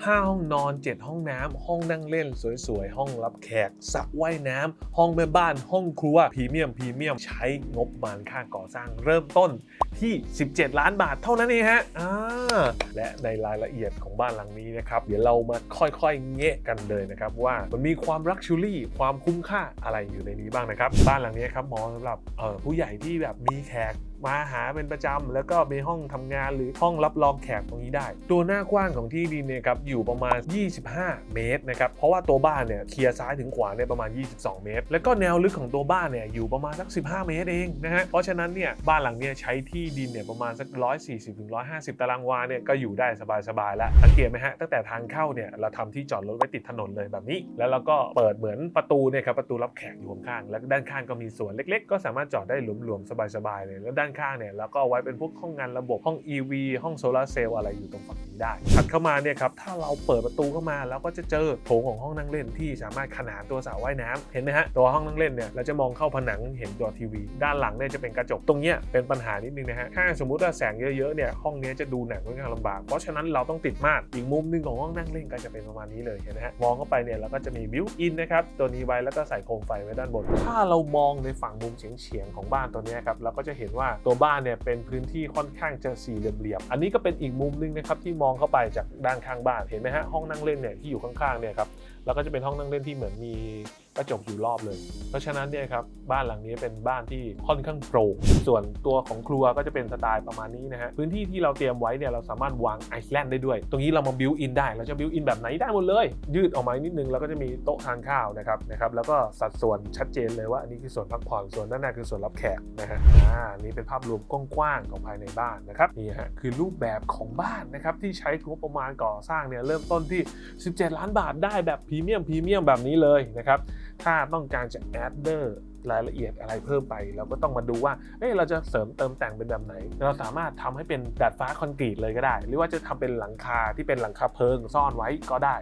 5 ห้องนอน 7 ห้องน้ำ ห้องนั่งเล่นสวยๆ ห้องรับแขกสระว่ายน้ำ ห้องแม่บ้าน ห้องครัวพรีเมียมพรีเมียมใช้งบประมาณค่าก่อสร้างเริ่มต้นที่ 17 ล้านบาทเท่านั้นเองฮะอ่าและในรายละเอียดของบ้านหลังนี้นะครับ เดี๋ยวเรามาค่อยๆแงะกันเลยนะครับว่ามันมีความรักชูรี่ ความคุ้มค่าอะไรอยู่ในนี้บ้างนะครับ บ้านหลังนี้ครับเหมอสำหรับผู้ใหญ่ที่แบบมีแขก มาหาเป็นประจำแล้วก็มีห้องทำงานหรือห้องรับรองแขกตรงนี้ได้ ตัวหน้ากว้างของที่ดินเนี่ยครับอยู่ประมาณ 25 เมตรนะครับเพราะว่าตัวบ้านเนี่ยเคลียร์ซ้ายถึงขวาเนี่ยประมาณ 22 เมตร แล้วก็แนวลึกของตัวบ้านเนี่ยอยู่ประมาณสัก 15 เมตรเองนะฮะเพราะฉะนั้นเนี่ยบ้านหลังเนี่ยใช้ที่ดินเนี่ยประมาณสัก 140ถึง150 ตารางวาเนี่ยก็อยู่ได้สบายๆแล้วสังเกตไหมฮะตั้งแต่ทางเข้าเนี่ยเราทำที่จอดรถไว้ติดถนนเลยแบบนี้ แล้วเราก็เปิดเหมือนประตูเนี่ยครับประตูรับแขกอยู่ข้างๆแล้วด้านข้างก็มีสวนเล็ก ๆ ก็สามารถจอดได้หลวมๆสบายๆเลยแล้วด้านข้างเนี่ยเราก็เอาไว้เป็นพวกห้องงานระบบห้อง EV ห้องโซลาเซลล์อะไรอยู่ตรงฝั่งนี้ได้ถัดเข้ามาเนี่ยครับถ้าเราเปิดประตูเข้ามาเราก็จะเจอโถงของห้องนั่งเล่นที่สามารถขนานตัวสระว่ายน้ำเห็นไหมฮะตัวห้องนั่งเล่นเนี่ยเราจะมองเข้าผนังเห็นตัวทีวี ด้านหลังเนี่ยจะเป็นกระจกตรงเนี้ยเป็นปัญหานิดนึงนะฮะถ้าสมมุติว่าแสงเยอะๆเนี่ยห้องนี้จะดูหนังค่อนข้างลำบากเพราะฉะนั้นเราต้องติดม่านอีกมุมหนึงของห้องนั่งเล่นก็จะเป็นประมาณนี้เลยเห็นไหมฮะมองเข้าไปเนี่ยเราก็จะมีบิวอินนะครับตัวนี้ไว้แล้วก็ใส่โคมไฟไว้ด้านบน ถ้าเรามองในฝั่งมุมเฉียงๆของบ้านตัวนี้ครับเราก็จะเห็นว่าตัวบ้านเนี่ยเป็นพื้นที่ค่อนข้างจะสี่เหลี่ยมๆอันนี้ก็เป็นอีกมุมหนึงนะครับที่มองเข้าไปจากด้านข้างบ้านเห็นไหมฮะห้องนั่งเล่นเนี่ยที่อยู่ข้างๆเนี่ยครับแล้วก็จะเป็นห้องนั่งเล่นที่เหมือนมีกระจกอยู่รอบเลย เพราะฉะนั้นเนี่ยครับบ้านหลังนี้เป็นบ้านที่ค่อนข้างโปร่งส่วนตัวของครัวก็จะเป็นสไตล์ประมาณนี้นะฮะพื้นที่ที่เราเตรียมไว้เนี่ยเราสามารถวางไอซ์แลนด์ได้ด้วย ตรงนี้เรามาบิวอินได้เราจะบิวอินแบบไหนได้หมดเลย ยืดออกมานิดนึงแล้วก็จะมีโต๊ะทานข้าวนะครับนะครับแล้วก็สัดส่วนชัดเจนเลยว่าอันนี้คือส่วนพักผ่อนส่วนด้านหน้าคือส่วนรับแขกนะฮะอ่านี่เป็นภาพรวมกว้างๆของภายในบ้านนะครับนี่ฮะคือรูปแบบของบ้านนะครับที่ใช้งบประมาณก่อสร้างเนี่ยเริ่มต้นที่ 17 ล้านบาทได้แบบพรีเมียมพรีเมียมแบบนี้เลยนะครับ ถ้าต้องการจะแอดเดอร์รายละเอียดอะไรเพิ่มไป เราก็ต้องมาดูว่าเอ้ยเราจะเสริมเติมแต่งเป็นแบบไหน เราสามารถทำให้เป็นดาดฟ้าคอนกรีตเลยก็ได้ หรือว่าจะทำเป็นหลังคาที่เป็นหลังคาเพิงซ่อนไว้ก็ได้